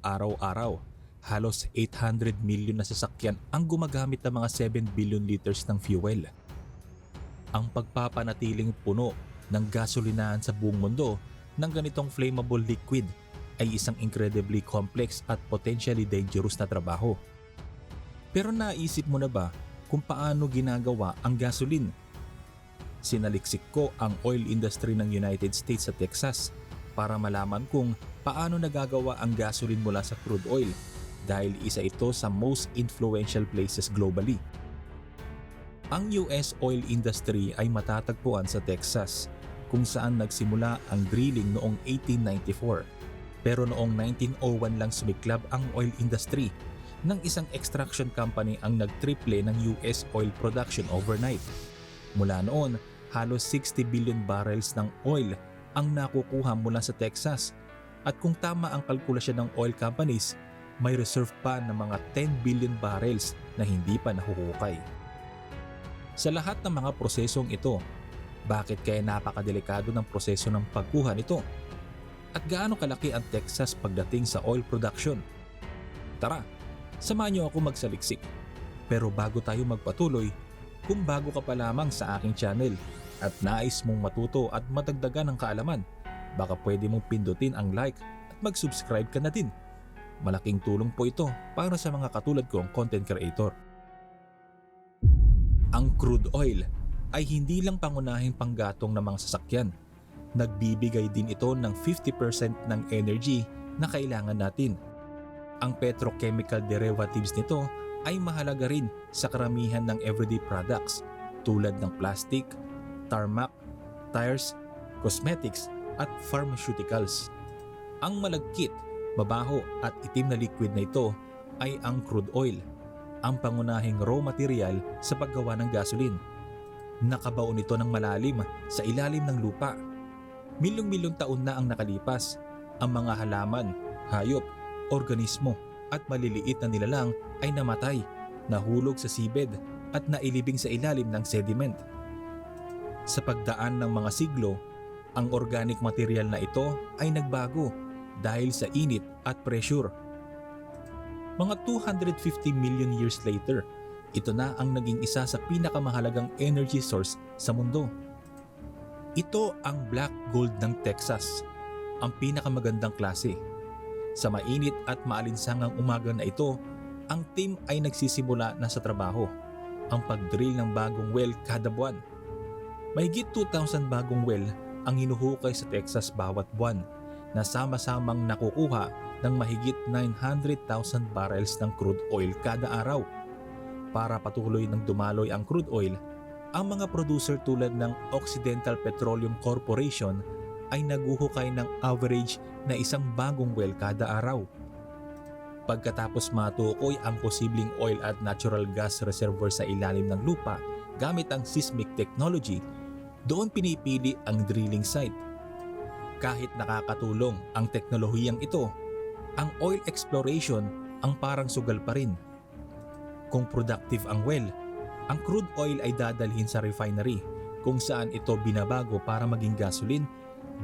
araw-araw. Halos 800 million na sasakyan ang gumagamit ng mga 7 billion liters ng fuel. Ang pagpapanatiling puno ng gasolinahan sa buong mundo ng ganitong flammable liquid ay isang incredibly complex at potentially dangerous na trabaho. Pero naisip mo na ba kung paano ginagawa ang gasoline? Sinaliksik ko ang oil industry ng United States sa Texas para malaman kung paano nagagawa ang gasoline mula sa crude oil dahil isa ito sa most influential places globally. Ang US oil industry ay matatagpuan sa Texas kung saan nagsimula ang drilling noong 1894. Pero noong 1901 lang sumiklab ang oil industry ng isang extraction company ang nagtriple ng US oil production overnight. Mula noon, halos 60 billion barrels ng oil ang nakukuha mula sa Texas at kung tama ang kalkulasyon ng oil companies, may reserve pa ng mga 10 billion barrels na hindi pa nahuhukay. Sa lahat ng mga prosesong ito, bakit kaya napakadelikado ng proseso ng pagkuha nito? At gaano kalaki ang Texas pagdating sa oil production? Tara, samahan niyo ako magsaliksik. Pero bago tayo magpatuloy, kung bago ka pa lamang sa aking channel at nais mong matuto at madagdagan ng kaalaman, baka pwede mong pindutin ang like at mag-subscribe ka na din. Malaking tulong po ito para sa mga katulad kong content creator. Ang crude oil ay hindi lang pangunahing panggatong ng mga sasakyan. Nagbibigay din ito ng 50% ng energy na kailangan natin. Ang petrochemical derivatives nito ay mahalaga rin sa karamihan ng everyday products tulad ng plastic, tarmac, tires, cosmetics at pharmaceuticals. Ang malagkit, mabaho at itim na liquid na ito ay ang crude oil, ang pangunahing raw material sa paggawa ng gasoline. Nakabaon ito ng malalim sa ilalim ng lupa. Milyong-milyong taon na ang nakalipas. Ang mga halaman, hayop, organismo at maliliit na nilalang ay namatay, nahulog sa seabed at nailibing sa ilalim ng sediment. Sa pagdaan ng mga siglo, ang organic material na ito ay nagbago dahil sa init at pressure. Mga 250 million years later, ito na ang naging isa sa pinakamahalagang energy source sa mundo. Ito ang black gold ng Texas, ang pinakamagandang klase. Sa mainit at maalinsangang umaga na ito, ang team ay nagsisimula na sa trabaho, ang pag-drill ng bagong well kada buwan. Mahigit 2,000 bagong well ang hinuhukay sa Texas bawat buwan na sama-samang nakukuha ng mahigit 900,000 barrels ng crude oil kada araw. Para patuloy ng dumaloy ang crude oil, ang mga producer tulad ng Occidental Petroleum Corporation ay naguhukay ng average na isang bagong well kada araw. Pagkatapos matukoy ang posibleng oil at natural gas reservoir sa ilalim ng lupa gamit ang seismic technology, doon pinipili ang drilling site. Kahit nakakatulong ang teknolohiyang ito, ang oil exploration ang parang sugal pa rin kung productive ang well, ang crude oil ay dadalhin sa refinery kung saan ito binabago para maging gasoline,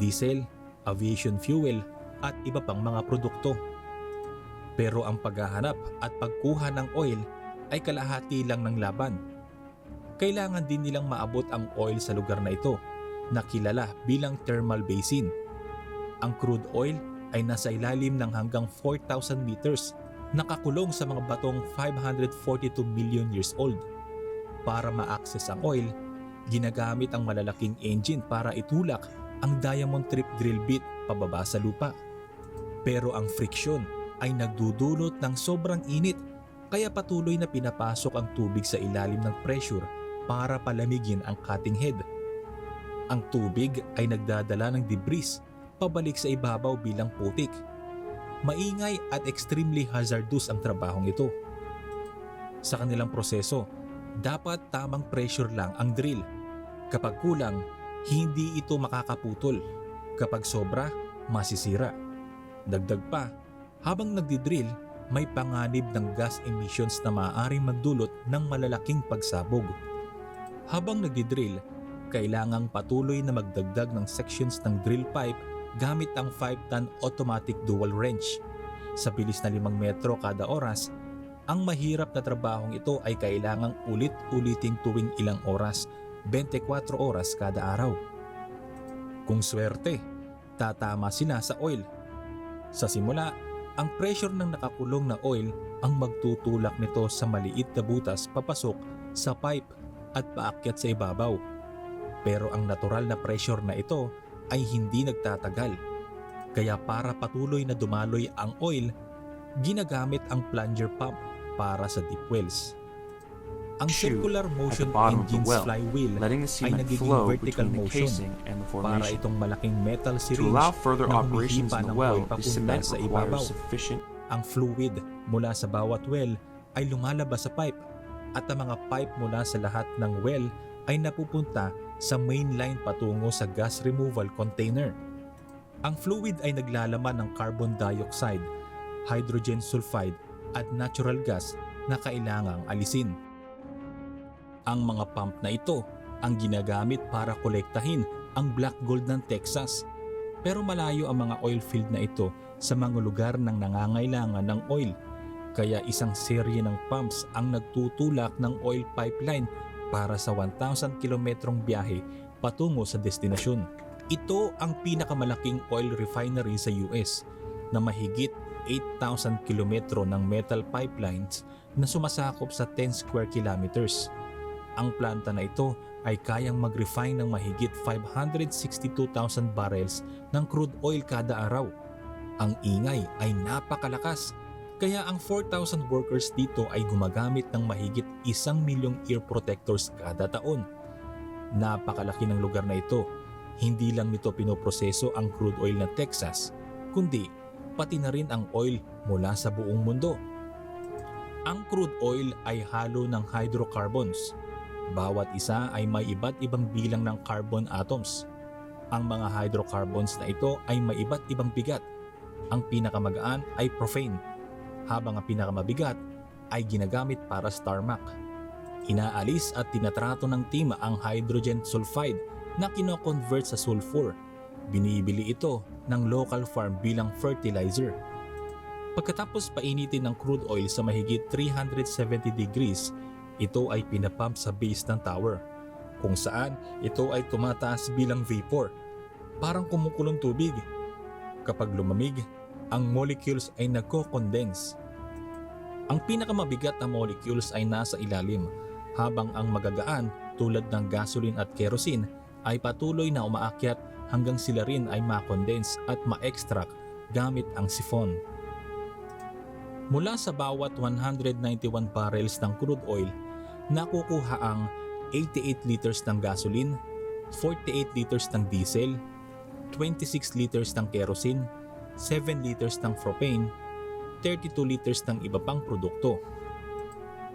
diesel, aviation fuel at iba pang mga produkto. Pero ang paghahanap at pagkuha ng oil ay kalahati lang ng laban. Kailangan din nilang maabot ang oil sa lugar na ito na kilala bilang thermal basin. Ang crude oil ay nasa ilalim ng hanggang 4,000 meters nakakulong sa mga batong 542 million years old. Para ma-access ang oil, ginagamit ang malalaking engine para itulak ang diamond trip drill bit pababa sa lupa. Pero ang friksyon ay nagdudulot ng sobrang init kaya patuloy na pinapasok ang tubig sa ilalim ng pressure para palamigin ang cutting head. Ang tubig ay nagdadala ng debris pabalik sa ibabaw bilang putik maingay at extremely hazardous ang trabahong ito. Sa kanilang proseso, dapat tamang pressure lang ang drill. Kapag kulang, hindi ito makakaputol. Kapag sobra, masisira. Dagdag pa, habang nagdidrill, may panganib ng gas emissions na maaaring magdulot ng malalaking pagsabog. Habang nagdidrill, kailangang patuloy na magdagdag ng sections ng drill pipe gamit ang 5-ton automatic dual wrench. sa bilis na 5 metro kada oras, ang mahirap na trabahong ito ay kailangang ulit-uliting tuwing ilang oras, 24 oras kada araw. Kung swerte, tatama sila sa oil. Sa simula, ang pressure ng nakakulong na oil ang magtutulak nito sa maliit na butas papasok sa pipe at paakyat sa ibabaw. Pero ang natural na pressure na ito ay hindi nagtatagal. Kaya para patuloy na dumaloy ang oil, ginagamit ang plunger pump para sa deep wells. Ang circular motion engine's well, flywheel ay nagiging vertical motion casing and the para itong malaking metal To syringe allow further na operations humihipa in the ng well, oil the papunta sa ibabaw. ang fluid mula sa bawat well ay lumalabas sa pipe at ang mga pipe mula sa lahat ng well ay napupunta sa main line patungo sa gas removal container. Ang fluid ay naglalaman ng carbon dioxide, hydrogen sulfide at natural gas na kailangang alisin. Ang mga pump na ito ang ginagamit para kolektahin ang black gold ng Texas. Pero malayo ang mga oil field na ito sa mga lugar ng nangangailangan ng oil. Kaya isang serye ng pumps ang nagtutulak ng oil pipeline para sa 1,000 kilometrong biyahe patungo sa destinasyon. Ito ang pinakamalaking oil refinery sa US na mahigit 8,000 kilometro ng metal pipelines na sumasakop sa 10 square kilometers. Ang planta na ito ay kayang mag-refine ng mahigit 562,000 barrels ng crude oil kada araw. Ang ingay ay napakalakas kaya ang 4,000 workers dito ay gumagamit ng mahigit isang milyong ear protectors kada taon. Napakalaki ng lugar na ito. Hindi lang nito pinoproseso ang crude oil ng Texas, kundi pati na rin ang oil mula sa buong mundo. Ang crude oil ay halo ng hydrocarbons. Bawat isa ay may iba't ibang bilang ng carbon atoms. Ang mga hydrocarbons na ito ay may iba't ibang bigat. Ang pinakamagaan ay profane, habang ang pinakamabigat ay ginagamit para tarmac. Inaalis at tinatrato ng team ang hydrogen sulfide na kinoconvert sa sulfur. Binibili ito ng local farm bilang fertilizer. Pagkatapos painitin ng crude oil sa mahigit 370 degrees, ito ay pinapump sa base ng tower kung saan ito ay tumataas bilang vapor, parang kumukulong tubig. Kapag lumamig, ang molecules ay nagko-condense. Ang pinakamabigat na molecules ay nasa ilalim, habang ang magagaan tulad ng gasoline at kerosene ay patuloy na umaakyat hanggang sila rin ay makondense at ma-extract gamit ang siphon. Mula sa bawat 191 barrels ng crude oil, nakukuha ang 88 liters ng gasoline, 48 liters ng diesel, 26 liters ng kerosene, 7 liters ng propane, 32 liters ng iba pang produkto.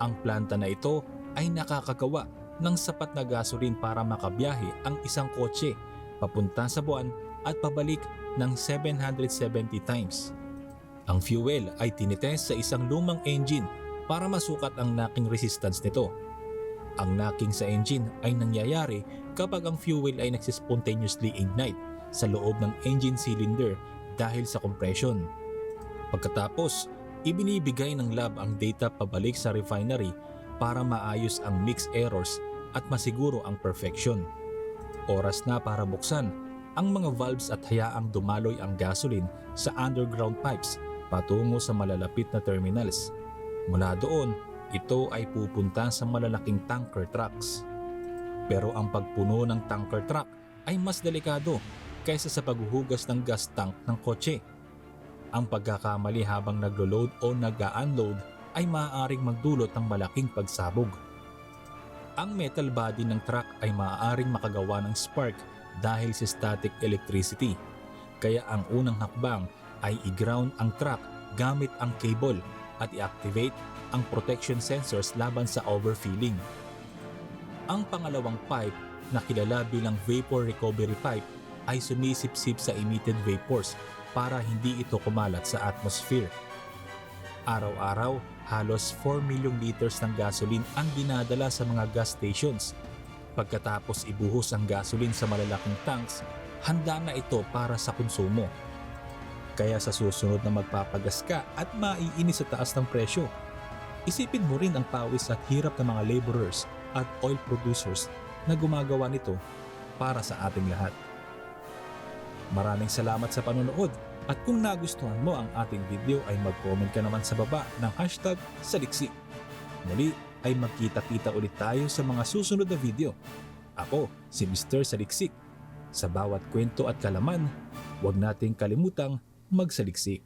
Ang planta na ito ay nakakagawa ng sapat na gasoline para makabiyahe ang isang kotse papunta sa buwan at pabalik ng 770 times. Ang fuel ay tinitest sa isang lumang engine para masukat ang knocking resistance nito. Ang knocking sa engine ay nangyayari kapag ang fuel ay nagsispontaneously ignite sa loob ng engine cylinder dahil sa compression. Pagkatapos, ibinibigay ng lab ang data pabalik sa refinery para maayos ang mix errors at masiguro ang perfection. Oras na para buksan ang mga valves at hayaang dumaloy ang gasoline sa underground pipes patungo sa malalapit na terminals. Mula doon, ito ay pupunta sa malalaking tanker trucks. Pero ang pagpuno ng tanker truck ay mas delikado kaysa sa paghuhugas ng gas tank ng kotse. Ang pagkakamali habang naglo-load o nag-unload ay maaaring magdulot ng malaking pagsabog. Ang metal body ng truck ay maaaring makagawa ng spark dahil sa static electricity. Kaya ang unang hakbang ay i-ground ang truck gamit ang cable at i-activate ang protection sensors laban sa overfilling. Ang pangalawang pipe na kilala bilang vapor recovery pipe ay sumisipsip sa emitted vapors para hindi ito kumalat sa atmosphere. Araw-araw, halos 4 milyong liters ng gasoline ang dinadala sa mga gas stations. Pagkatapos ibuhos ang gasoline sa malalaking tanks, handa na ito para sa konsumo. Kaya sa susunod na magpapagas ka at maiinis sa taas ng presyo, isipin mo rin ang pawis at hirap ng mga laborers at oil producers na gumagawa nito para sa ating lahat. Maraming salamat sa panonood at kung nagustuhan mo ang ating video ay mag-comment ka naman sa baba ng hashtag saliksik. Muli ay magkita-kita ulit tayo sa mga susunod na video. Ako, si Mr. Saliksik. Sa bawat kwento at kalaman, huwag nating kalimutang magsaliksik.